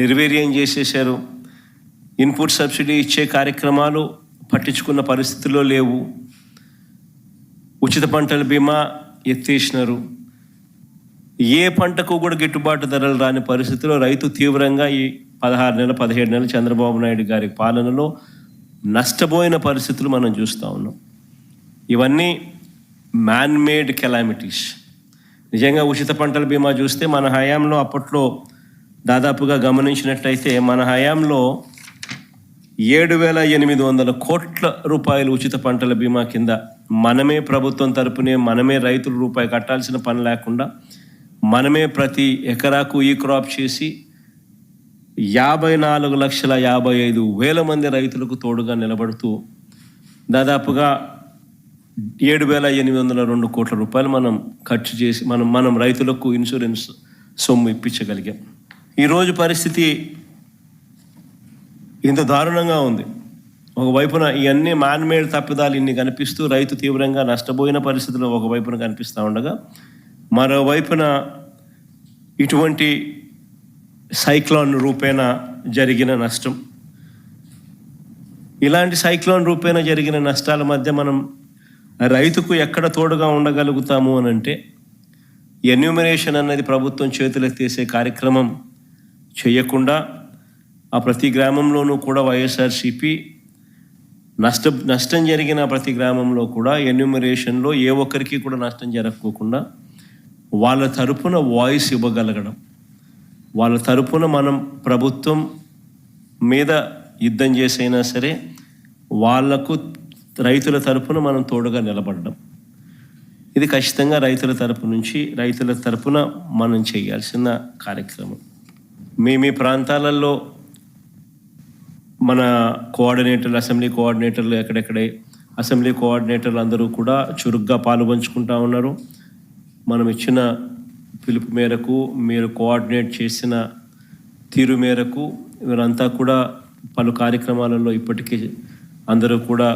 నిర్వీర్యం చేసేశారు. Input subsidy ఇచ్చే కార్యక్రమాలు పట్టించుకున్న పరిస్థితుల్లో లేవు. ఉచిత పంటల బీమా ఎత్తేసినారు. ఏ పంటకు కూడా గిట్టుబాటు ధరలు రాని పరిస్థితిలో రైతు తీవ్రంగా ఈ పదహారు నెలల పదిహేడు నెలల చంద్రబాబు నాయుడు గారి పాలనలో నష్టపోయిన పరిస్థితులు మనం చూస్తూ ఉన్నాం. ఇవన్నీ మ్యాన్ మేడ్ కెలామిటీస్ నిజంగా ఉచిత పంటల బీమా చూస్తే మన హయాంలో అప్పట్లో దాదాపుగా గమనించినట్లయితే మన హయాంలో ఏడు వేల ఎనిమిది వందల కోట్ల రూపాయలు ఉచిత పంటల బీమా కింద మనమే ప్రభుత్వం తరపునే మనమే రైతులు రూపాయి కట్టాల్సిన పని లేకుండా మనమే ప్రతి ఎకరాకు ఈ క్రాప్ చేసి యాభై నాలుగు లక్షల యాభై ఐదు వేల మంది రైతులకు తోడుగా నిలబడుతూ దాదాపుగా ఏడు వేల ఎనిమిది వందల రెండు కోట్ల రూపాయలు మనం ఖర్చు చేసి మనం మనం రైతులకు ఇన్సూరెన్స్ సొమ్ము ఇప్పించగలిగాం. ఈరోజు పరిస్థితి ఇంత దారుణంగా ఉంది. ఒకవైపున ఇవన్నీ మ్యాన్మేడ్ తప్పిదాలు ఇన్ని కనిపిస్తూ రైతు తీవ్రంగా నష్టపోయిన పరిస్థితులు ఒకవైపున కనిపిస్తూ ఉండగా మరోవైపున ఇటువంటి సైక్లోన్ రూపేణ జరిగిన నష్టం. ఇలాంటి సైక్లోన్ రూపేణ జరిగిన నష్టాల మధ్య మనం రైతుకు ఎక్కడ తోడుగా ఉండగలుగుతాము అని అంటే ఎన్యూమినేషన్ అనేది ప్రభుత్వం చేతులెత్తేసే కార్యక్రమం చేయకుండా ఆ ప్రతి గ్రామంలోనూ కూడా వైఎస్ఆర్సిపి నష్ట నష్టం జరిగిన ప్రతి గ్రామంలో కూడా ఎన్యూమరేషన్లో ఏ ఒక్కరికి కూడా నష్టం జరగకోకుండా వాళ్ళ తరపున వాయిస్ ఇవ్వగలగడం. వాళ్ళ తరపున మనం ప్రభుత్వం మీద యుద్ధం చేసైనా సరే వాళ్ళకు రైతుల తరపున మనం తోడుగా నిలబడడం. ఇది ఖచ్చితంగా రైతుల తరపు నుంచి రైతుల తరపున మనం చేయాల్సిన కార్యక్రమం. మీ మీ ప్రాంతాలలో మన కోఆర్డినేటర్లు అసెంబ్లీ కోఆర్డినేటర్లు ఎక్కడెక్కడే అసెంబ్లీ కోఆర్డినేటర్లు అందరూ కూడా చురుగ్గా పాల్పంచుకుంటా ఉన్నారు. మనం ఇచ్చిన పిలుపు మేరకు మీరు కోఆర్డినేట్ చేసిన తీరు మేరకు వీరంతా కూడా పలు కార్యక్రమాలలో ఇప్పటికీ అందరూ కూడా